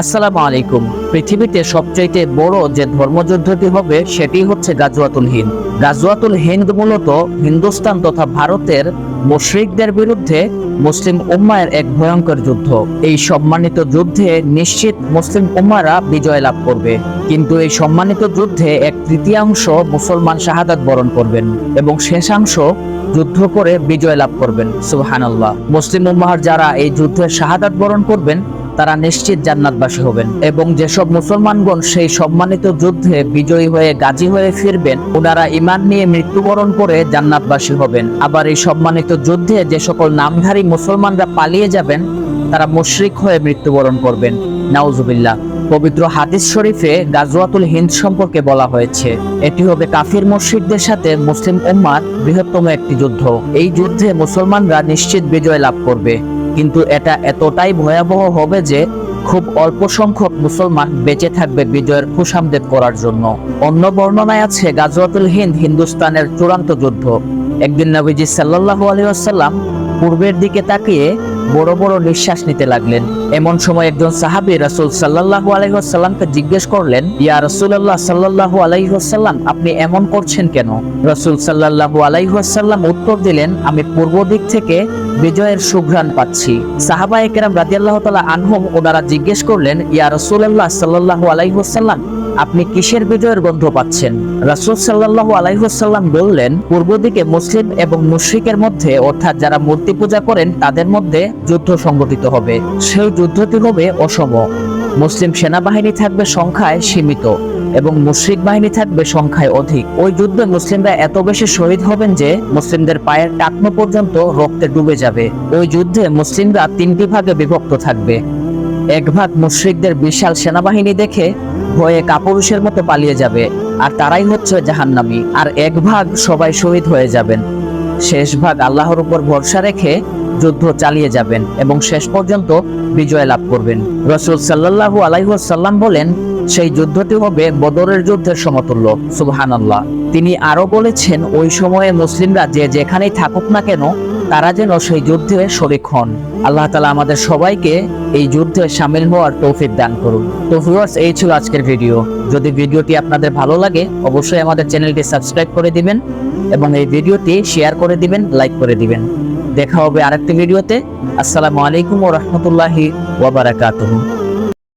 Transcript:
আসসালামু আলাইকুম। পৃথিবীতে সবচাইতে বড় যে ধর্মযুদ্ধটি হবে, সেটি হচ্ছে গাজওয়াতুল হিন্দ। গাজওয়াতুল হিন্দ মূলত হিন্দুস্তান তথা ভারতের মুশরিকদের বিরুদ্ধে মুসলিম উম্মায়ের এক ভয়ঙ্কর যুদ্ধ। এই সম্মানিত যুদ্ধে নিশ্চিত মুসলিম উম্মারা বিজয় লাভ করবে। কিন্তু এই সম্মানিত যুদ্ধে এক তৃতীয়াংশ মুসলমান শাহাদাত বরণ করবেন এবং শেষাংশ যুদ্ধ করে বিজয় লাভ করবেন। সুবহানাল্লাহ। মুসলিম উম্মাহার যারা এই যুদ্ধে শাহাদাত বরণ করবেন তারা নিশ্চিত জান্নাতবাসী হবেন এবং যেসব মুসলমানগণ সেই সম্মানিত যুদ্ধে বিজয়ী হয়ে গাজী হয়ে ফিরবেন, ওনারা ইমান নিয়ে মৃত্যুবরণ করে জান্নাতবাসী হবেন। আবার এই সম্মানিত যুদ্ধে যে সকল নামধারী মুসলমানরা পালিয়ে যাবেন, তারা মুশরিক হয়ে মৃত্যুবরণ করবেন। নাউজুবিল্লাহ। পবিত্র হাদিস শরীফে গাজওয়াতুল হিন্দ সম্পর্কে বলা হয়েছে, এটি হবে কাফির মুশরিকদের সাথে মুসলিম উম্মার বৃহত্তম একটি যুদ্ধ। এই যুদ্ধে মুসলমানরা নিশ্চিত বিজয় লাভ করবে। কিন্তু এটা এতটাই ভয়াবহ হবে যে খুব অল্প সংখ্যক মুসলমান বেঁচে থাকবে বিজয়ের খুশামদেব করার জন্য। অন্য বর্ণনায় আছে গাজওয়াতুল হিন্দ হিন্দুস্তানের চূড়ান্ত যুদ্ধ। একদিন নবীজি সাল্লাহ আলিয়াল্লাম পূর্বের দিকে তাকিয়ে বড় বড় নিঃশ্বাস নিতে লাগলেন। এমন সময় একজন সাহাবী রাসূল সাল্লাল্লাহু আলাইহি জিজ্ঞেস করলেন, ইয়া রাসূলুল্লাহ সাল্লাল্লাহু আলাইহি ওয়াসাল্লাম, আপনি এমন করছেন কেন? রসুল সাল্লাল্লাহু আলাইহি উত্তর দিলেন, আমি পূর্ব দিক থেকে বিজয়ের সুঘ্রাণ পাচ্ছি। সাহাবা একরাম রাদিয়াল্লাহু তালা আনহুম ওনারা জিজ্ঞেস করলেন, ইয়া রসুল্লাহ সাল্লাল্লাহু আলাইহি ওয়াসাল্লাম আপনি কিসের বিজয়ের গন্ধ পাচ্ছেন? রাসূল সাল্লাল্লাহু আলাইহি ওয়াসাল্লাম বললেন, পূর্ব দিকে মুসলিম এবং মুশরিকের মধ্যে, অর্থাৎ যারা মূর্তি পূজা করেন, তাদের মধ্যে যুদ্ধ সংগঠিত হবে। সেই যুদ্ধটি হবে অসম। মুসলিম সেনাবাহিনী থাকবে সংখ্যায় সীমিত এবং মুশরিক বাহিনী থাকবে সংখ্যায় অধিক। ওই যুদ্ধে মুসলিমরা এত বেশি শহীদ হবেন যে, মুসলিমদের পায়ের টাকনো পর্যন্ত রক্তে ডুবে যাবে। ওই যুদ্ধে মুসলিমরা তিনটি ভাগে বিভক্ত থাকবে। এক ভাগ মুশরিকদের বিশাল সেনাবাহিনী দেখে ভয়ে কাপুরুষের মতো পালিয়ে যাবে, আর তারাই হচ্ছে জাহান্নামী। আর এক ভাগ সবাই শহীদ হয়ে যাবেন। শেষ ভাগ আল্লাহর উপর ভরসা রেখে যুদ্ধ চালিয়ে যাবেন এবং শেষ পর্যন্ত বিজয় লাভ করবেন। রসুল সাল্লাল্লাহু আলাইসাল্লাম বলেন, সেই যুদ্ধটি হবে বদরের যুদ্ধের সমতুল্য। সুবহানাল্লাহ। তিনি আরও বলেছেন, ওই সময়ে মুসলিমরা যে যেখানেই থাকুক না কেন তারা যেন সেই যুদ্ধে শরিক হন। আল্লাহ তালা আমাদের সবাইকে এই যুদ্ধে সামিল হওয়ার তৌফিক দান করুন। তো ভিউয়ার্স এই ছিল আজকের ভিডিও যদি ভিডিওটি আপনাদের ভালো লাগে, অবশ্যই আমাদের চ্যানেলটি সাবস্ক্রাইব করে দিবেন এবং এই ভিডিওটি শেয়ার করে দিবেন লাইক করে দিবেন। দেখা হবে আরেকটি ভিডিওতে আসসালামু আলাইকুম ও রহমতুল্লাহি ওয়াবারাকাতুহু